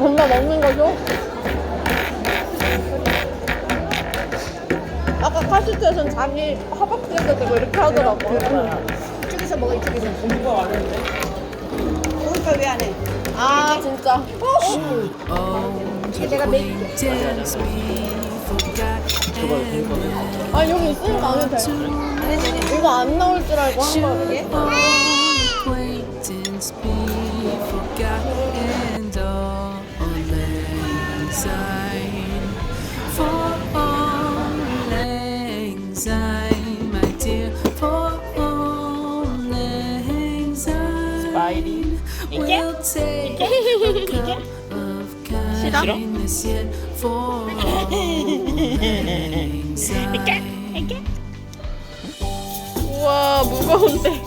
엄마 먹는 거 줘? 아까 카시트에선 자기 허벅지에도 되고 이렇게 하더라고. 이쪽에서 먹어 이쪽에서 공부가 안 했는데? 오니까 왜 안 해? 아 진짜. 내가 Acquaintance me forgot 아 여기 있으니까 안 해도 돼. 이거 안 나올 줄 알고 한 거야. all acquaintance be forgot and all anxiety for all anxiety my dear for all anxiety 파이리 We'll take a cup of kindness yet for all anxiety 우와 무거운데.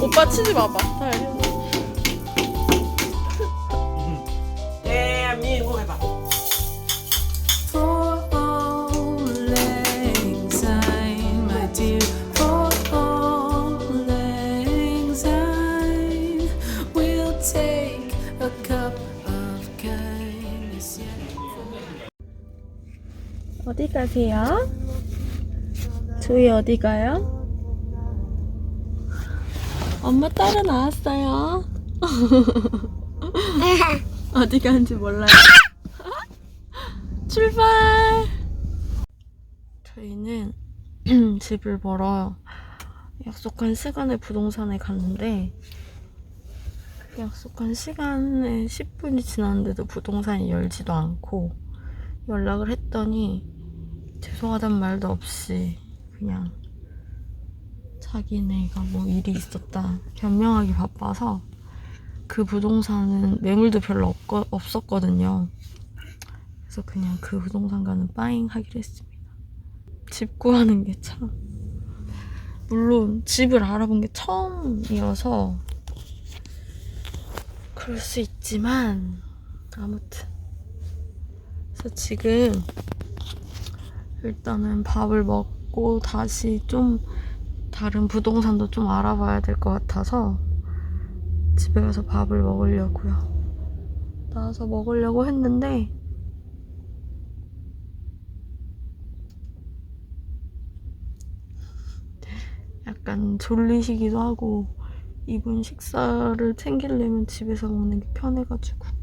오빠 치지 마봐. 다 가세요? 조이 어디 가요? 엄마 따라 나왔어요. 어디 가는지 몰라요. 출발! 저희는 집을 보러 약속한 시간에 부동산에 갔는데 그 약속한 시간에 10분이 지났는데도 부동산이 열지도 않고 연락을 했더니 죄송하단 말도 없이 그냥 자기네가 뭐 일이 있었다 변명하기 바빠서 그 부동산은 매물도 별로 없거, 없었거든요. 그래서 그냥 그 부동산과는 빠잉 하기로 했습니다. 집 구하는 게 참. 물론 집을 알아본 게 처음이어서 그럴 수 있지만 아무튼 그래서 지금 일단은 밥을 먹고 다시 좀 다른 부동산도 좀 알아봐야 될 것 같아서 집에 가서 밥을 먹으려고요. 나와서 먹으려고 했는데 약간 졸리시기도 하고 이분 식사를 챙기려면 집에서 먹는 게 편해가지고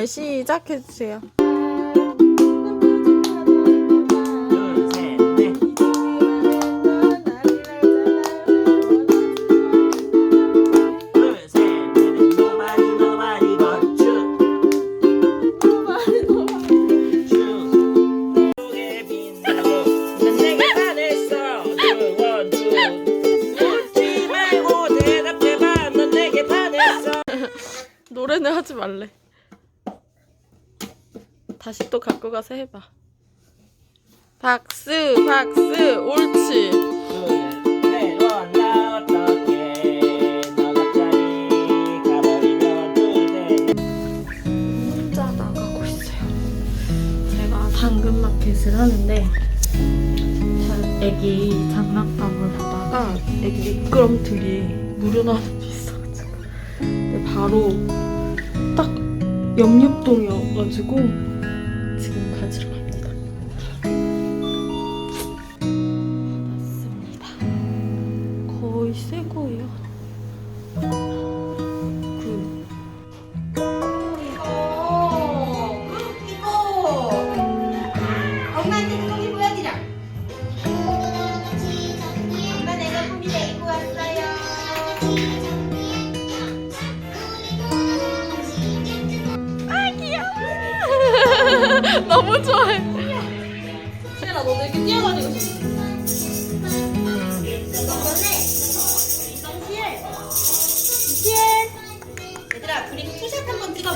노래 시작해주세요 갖고 가서 해봐. 박수 박수 옳지. 둘셋 혼자 나가고 있어요. 제가 당근마켓을 하는데 자- 애기 장난감을 보다가 애기 미끄럼틀이 무료 나는 게 있어가지고. 바로 딱 옆옆동이어가지고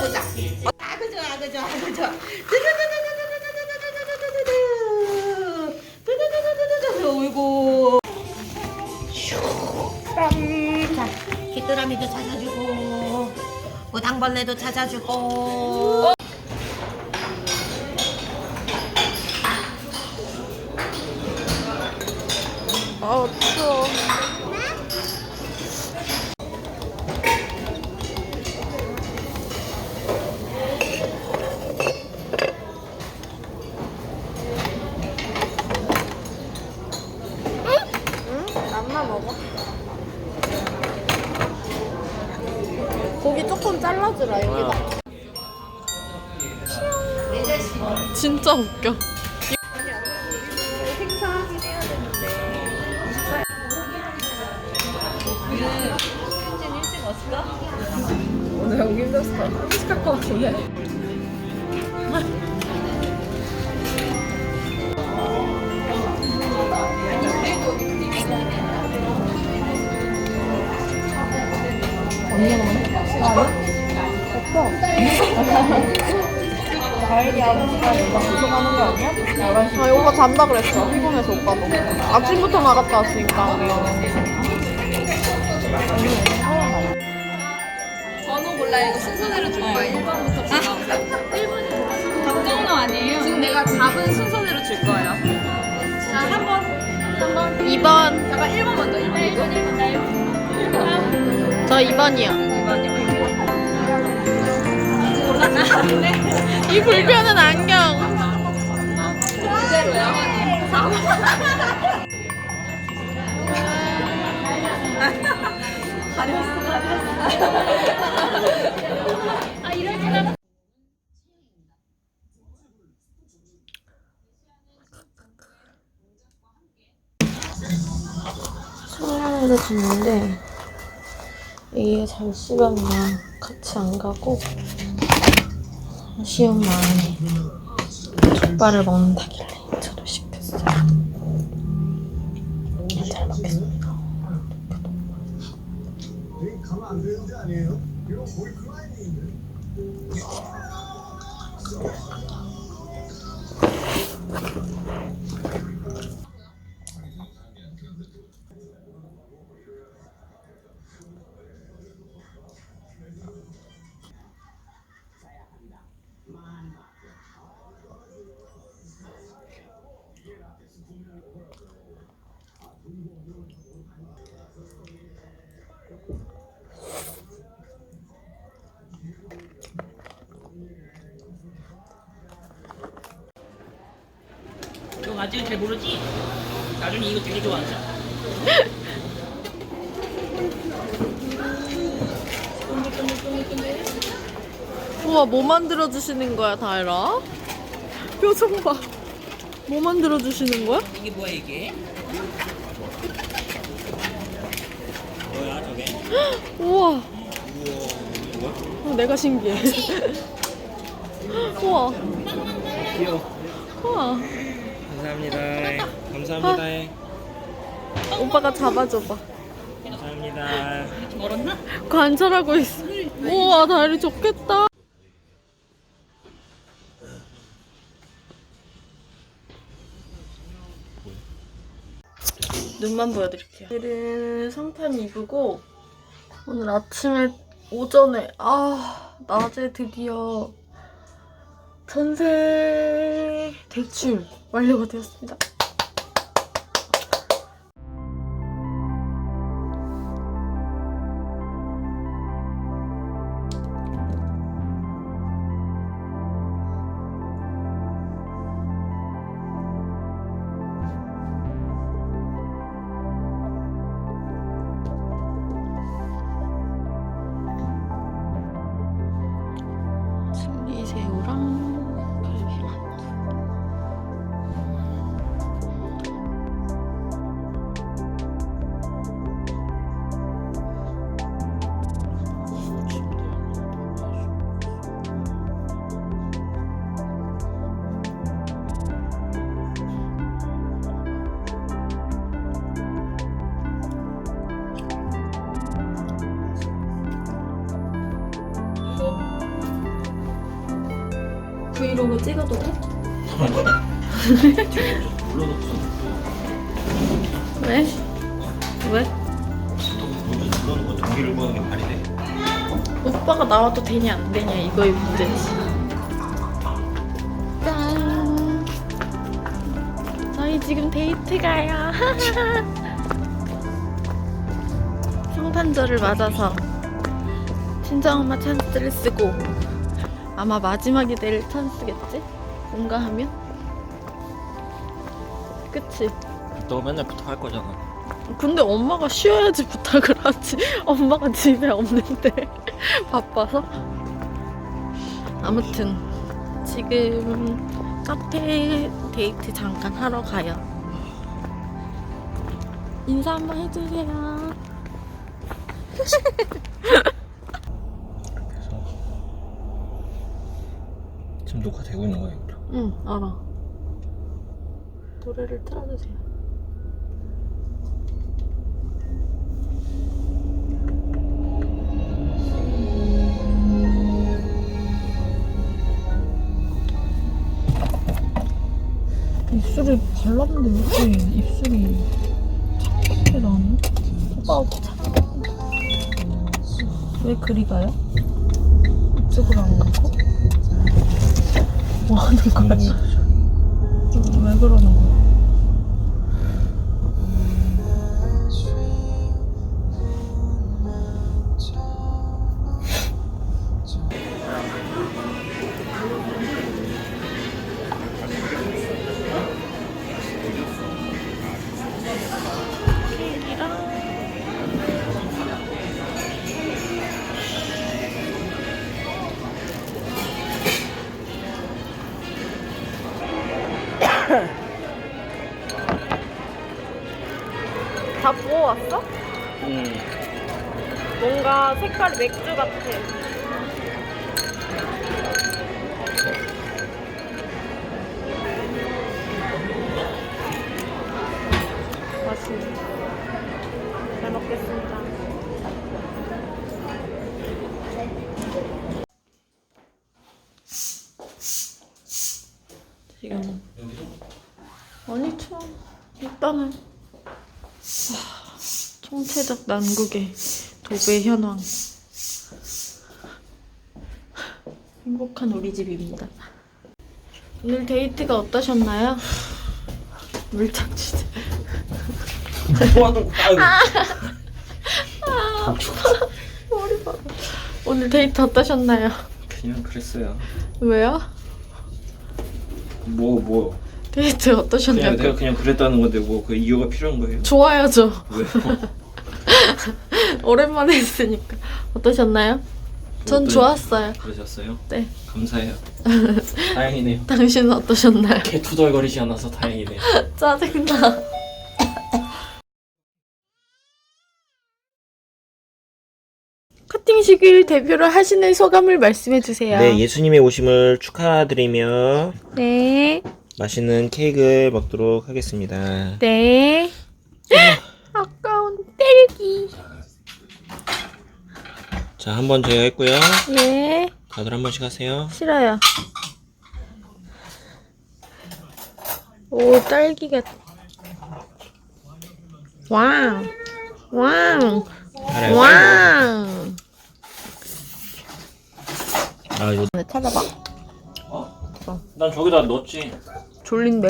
보자. 아그 좋아, 아그 좋아, 아그 좋아. 어이고. 자, 귀뚜라미도 찾아주고, 무당벌레도 찾아주고. 진짜 웃겨. 오늘 힘들었어. 한식 갖고 왔네. 아, 오빠 잔다 그랬어. 피곤해서 오빠도. 아침부터 나갔다 왔으니까 우리. 번호 몰라 이거 순서대로 줄 거야 1번부터 9번부터 1번이 박정로 아니에요? 지금 내가 잡은 순서대로 줄 거예요 자 3번 3번 2번. 잠깐 1번 먼저 1번 1번 1번 나 1번 저 2번이요. 2번이요 이 불편한 안경. 청량으로 갔는데 이게 잘 시간이랑 같이 안 가고. 아쉬운 마음에 족발을 먹는다길래 저도 시켰어요. 잘 먹겠습니다. 가면 안 되는 데 아니에요? 이거 거의 클라이밍인데. 너 아직은 잘 모르지? 나중에 이거 되게 좋아하자. 우와, 뭐 만들어 주시는 거야, 다이라? 표정 봐. 뭐 만들어 주시는 거야? 이게 뭐야 이게? 뭐야 저게? 우와. 어, 내가 신기해. 우와. 귀여워. 우와. 감사합니다. 감사합니다. 오빠가 잡아줘봐. 감사합니다. 멀었나? 관찰하고 있어. 우와, 다리 좋겠다. 눈만 보여드릴게요. 내일은 상탄 입고 오늘 아침에 오전에 아 낮에 드디어 전세 대출 완료가 되었습니다. 브이로그 찍어도 돼? 왜? 왜? 물론 뭐 동기를 구하는 게 말이 돼. 오빠가 나와도 되냐 안 되냐 이거의 문제지. 짠. 저희 지금 데이트 가요. 성탄절을 맞아서 친정 엄마 찬스를 쓰고 아마 마지막이 될 찬스겠지? 뭔가 하면? 그치? 너 맨날 부탁할 거잖아. 근데 엄마가 쉬어야지 부탁을 하지. 엄마가 집에 없는데 바빠서. 아무튼 지금 카페 데이트 잠깐 하러 가요. 인사 한번 해주세요. 지금 녹화 되고 있는 거야, 이거. 응, 알아. 노래를 틀어주세요. 입술을 발랐는데 왜 이렇게 입술이 착착해 나는? 오빠 착해. 왜 그리 가요? 이쪽으로 안 가고? 뭐 하는 거야? 왜 그러는 거야? 총체적 난국의 도배 현황. 행복한 우리 집입니다. 오늘 데이트가 어떠셨나요? 물장 주제. 뭐 하는 거야? 머리 봐. 오늘 데이트 어떠셨나요? 그냥 그랬어요. 왜요? 뭐, 뭐. 데이트 그냥 어떠셨냐고? 내가 그냥 그랬다는 건데 뭐 그 이유가 필요한 거예요? 좋아야죠. 왜? 오랜만에 했으니까. 어떠셨나요? 전 어떤- 좋았어요. 그러셨어요? 네. 감사해요. 다행이네요. 당신은 어떠셨나요? 개 투덜거리지 않아서 다행이네요. 짜증나. 커팅식을 대표로 하시는 소감을 말씀해 주세요. 네, 예수님의 오심을 축하드리며 네. 맛있는 케이크를 먹도록 하겠습니다. 네. 아까운 딸기. 자, 한 번 제가 했고요. 예. 다들 한 번씩 하세요. 싫어요. 오, 딸기가. 왕. 왕. 알아요. 왕. 아, 이거 찾아봐. 난 저기다 넣었지. 졸린데.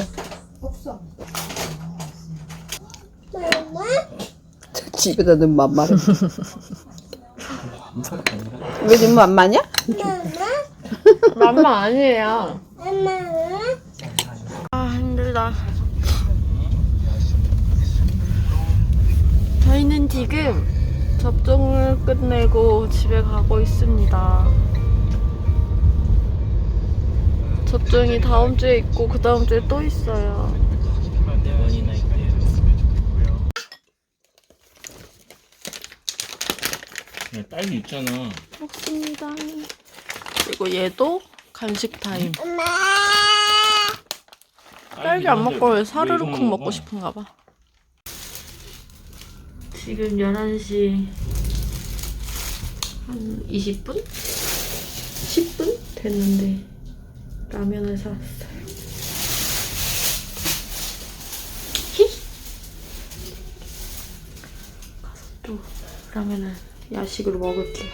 집에다 넣으면 만만해. 왜 넣으면 만만이야? 맘마 아니에요. 아 힘들다. 저희는 지금 접종을 끝내고 집에 가고 있습니다. 접종이 다음 주에 있고 그 다음 주에 또 있어요. 네 번이나 있네요. 그냥 딸기 있잖아. 먹습니다. 그리고 얘도 간식 타임. 딸기 안 먹고 왜 사르르쿵 먹고 싶은가 봐. 지금 11시 한 20분? 10분? 됐는데 라면을 사왔어요. 히! 가서 또 라면을 야식으로 먹을게요.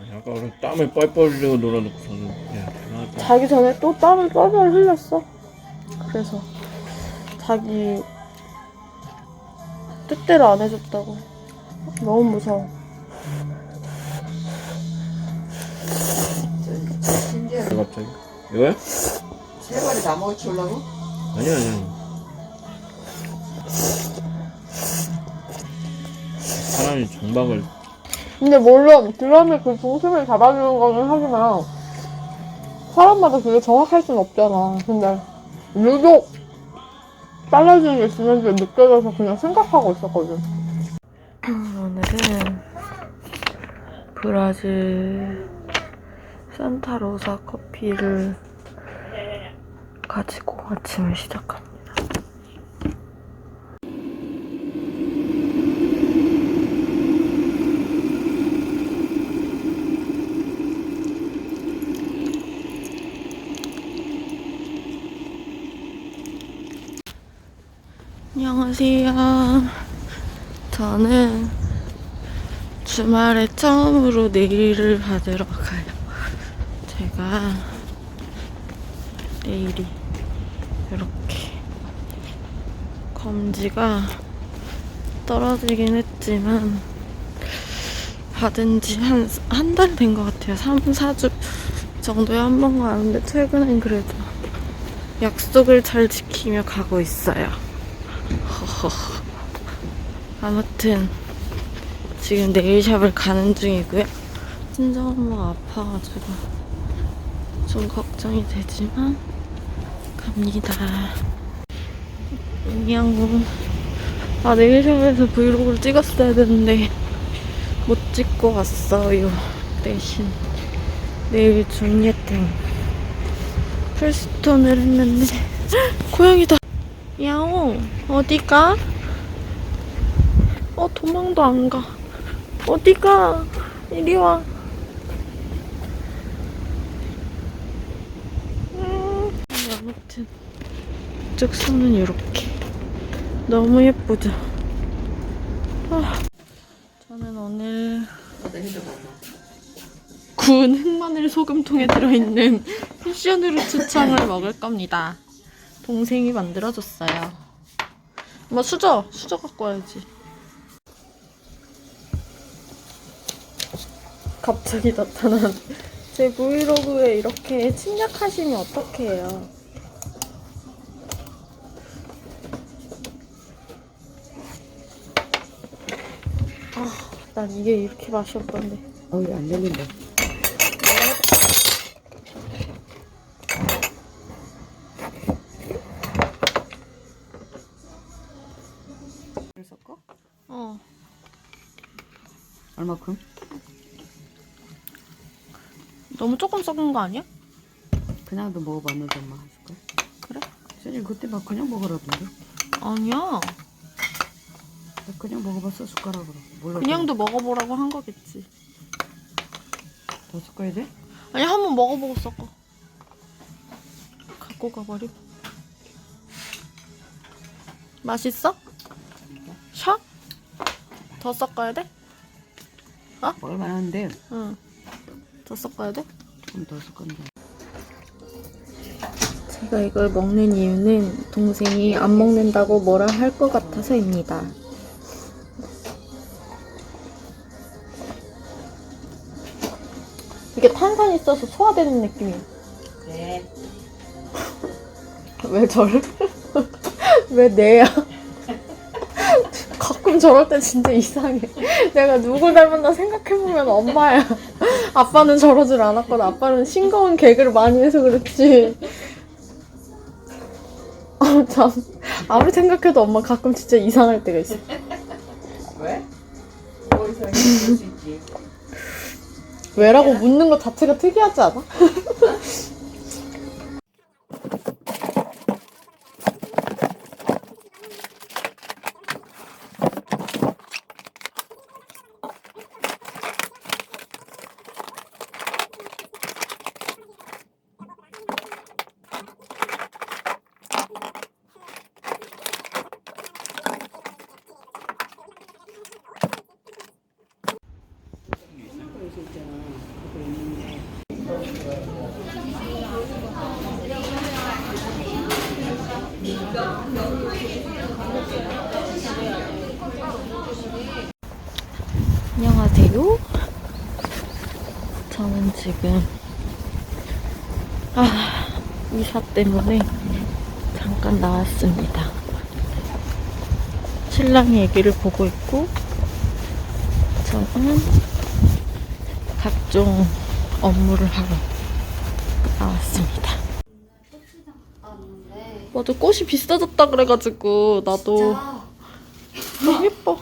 아니, 아까 우리 땀을 뻘뻘 흘리고 놀아놓고서는 야 대단하다. 자기 전에 또 땀을 뻘뻘 흘렸어. 그래서 자기 뜻대로 안 해줬다고. 너무 무서워. 신기해. 왜 갑자기? 이거야? 세 마리 다 먹어치우려고? 아니야 아니 야. 사람이 정박을 근데 물론 드럼의 그 중심을 잡아주는 거는 하지만 사람마다 그게 정확할 순 없잖아. 근데 유독 빨라지는 게 지난주에 느껴져서 그냥 생각하고 있었거든. 오늘은 브라질 산타로사 커피를 가지고 아침을 시작합니다. 안녕하세요. 저는 주말에 처음으로 내일을 받으러 가요. 제가 내일이 이렇게 검지가 떨어지긴 했지만 받은 지 한 한 달 된 것 같아요. 3, 4주 정도에 한 번 가는데 최근엔 그래도 약속을 잘 지키며 가고 있어요. 허허. 아무튼 지금 네일샵을 가는 중이고요. 친정엄마가 아파가지고 좀 걱정이 되지만 갑니다. 그냥 아 네일샵에서 브이로그를 찍었어야 되는데 못 찍고 왔어요. 대신 내일 중예탱 풀스톤을 했는데 고양이다. 야옹 어디가? 어 도망도 안 가. 어디가? 이리 와. 음, 아무튼 즉선은 이렇게 너무 예쁘죠. 아, 저는 오늘 구운 흑마늘 소금통에 들어있는 패션으로 추창을 먹을 겁니다. 동생이 만들어줬어요. 엄마 수저! 수저 갖고 와야지. 갑자기 나타난 제 브이로그에 이렇게 침략하시면 어떡해요. 아, 난 이게 이렇게 맛이 없던데. 어이 안 되는데. 얼마큼? 너무 조금 썩은 거 아니야? 그냥도 먹어봤는데 엄마 해줄까? 그래? 선생님 그때 막 그냥 먹으라던데. 아니야. 나 그냥 먹어봤어 숟가락으로. 몰라. 그냥도 먹어보라고 한 거겠지. 더 섞어야 돼? 아니, 한 번 먹어보고 섞어. 갖고 가버려. 맛있어? 샤? 더 섞어야 돼? 먹을 만한데 응. 더 섞어야 돼? 조금 더 돼. 제가 이걸 먹는 이유는 동생이 안 먹는다고 뭐라 할 것 같아서입니다. 이게 탄산이 있어서 소화되는 느낌이에요. 네. 왜 저를? 왜 내야? 저럴 때 진짜 이상해. 내가 누굴 닮았나 생각해보면 엄마야. 아빠는 저러질 않았거든. 아빠는 싱거운 개그를 많이 해서 그렇지. 아, 참. 아무리 생각해도 엄마 가끔 진짜 이상할 때가 있어. 왜? 뭐 이상해? 볼수 있지. 왜라고 묻는 것 자체가 특이하지 않아? 안녕하세요. 저는 지금 아 이사 때문에 잠깐 나왔습니다. 신랑이 아기를 보고 있고 저는 각종 업무를 하러 나왔습니다. 맞아 꽃이 비싸졌다 그래가지고 나도. 너무 예뻐.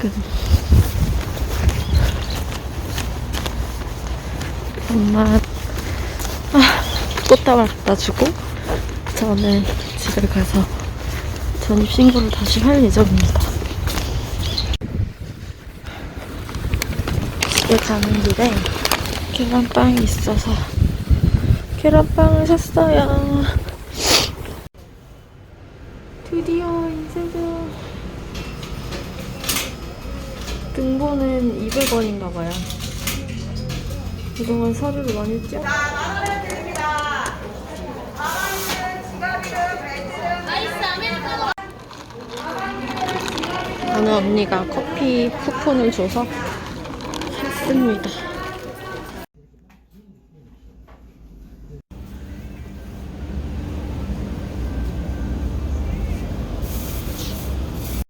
지금 엄마. 아, 꽃다발 갖다 주고 저는 집에 가서 전입 신고를 다시 할 예정입니다. 집에 가는 길에 계란빵이 있어서 계란빵을 샀어요. 드디어 인쇄소 등본은 200원인가 봐요. 그동안 서류를 많이 했죠? 아는 언니가 커피 쿠폰을 줘서 샀습니다.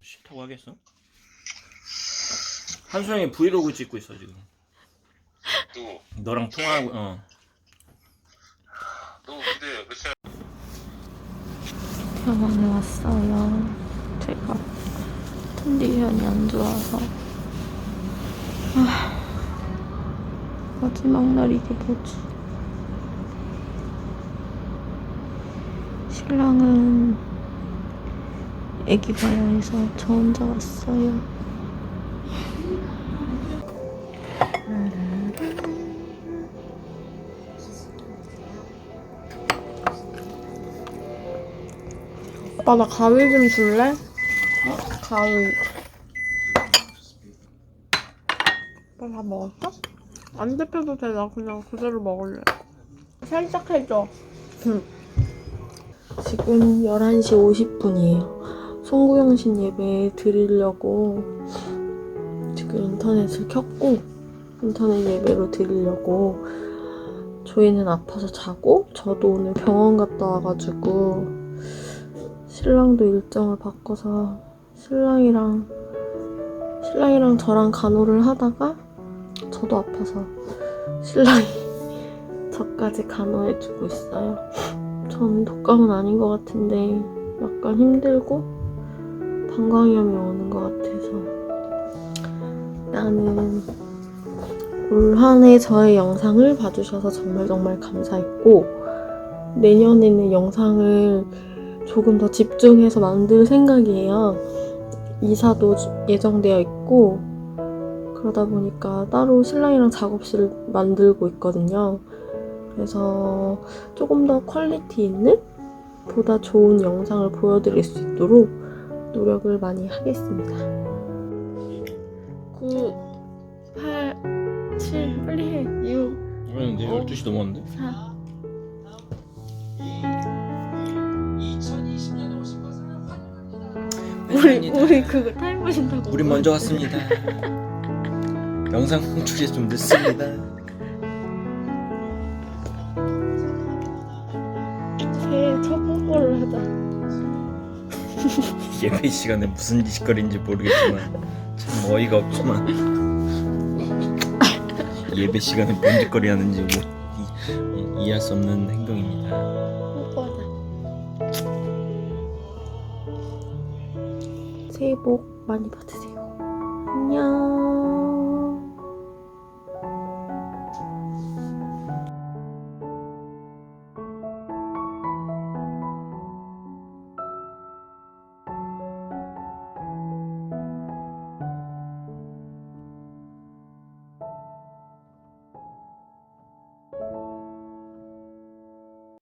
싫다고 하겠어? 한수영이 브이로그 찍고 있어 지금. 누구? 너랑 통화하고 어. 누구 근데 몇 살? 병원에 왔어요. 제가 컨디션이 안 좋아서. 아, 마지막 날 이게 뭐지? 신랑은 애기 봐야 해서 저 혼자 왔어요. 아빠 나 가위 좀 줄래? 가위. 아빠 다 먹었어? 안 데펴도 돼. 나 그냥 그대로 먹을래. 살짝 해줘. 응. 지금 11시 50분이에요. 송구영신 예배 드리려고 지금 인터넷을 켰고 인터넷 예배로 드리려고 저희는 아파서 자고 저도 오늘 병원 갔다 와가지고 신랑도 일정을 바꿔서 신랑이랑 신랑이랑 저랑 간호를 하다가 저도 아파서 신랑이 저까지 간호해주고 있어요. 저는 독감은 아닌 것 같은데 약간 힘들고 방광염이 오는 것 같아서 나는 올 한 해 저의 영상을 봐주셔서 정말 정말 감사했고 내년에는 영상을 조금 더 집중해서 만들 생각이에요. 이사도 예정되어 있고 그러다 보니까 따로 신랑이랑 작업실을 만들고 있거든요. 그래서 조금 더 퀄리티 있는 보다 좋은 영상을 보여드릴 수 있도록 노력을 많이 하겠습니다. 9, 8, 7, 빨리 해. 6, 아니 근데 12시 넘었는데. 4. 우리 우리 그거 타임 보신다고. 우리 먼저 왔습니다. 영상 송출이 좀 늦습니다. 새해 첫 홍보를 하자. 예배 시간에 무슨 짓거리인지 모르겠지만 참 어이가 없지만 예배 시간에 뭔 짓거리 하는지 뭐 이, 이해할 수 없는 행동입니다. 새해 복 많이 받으세요. 안녕.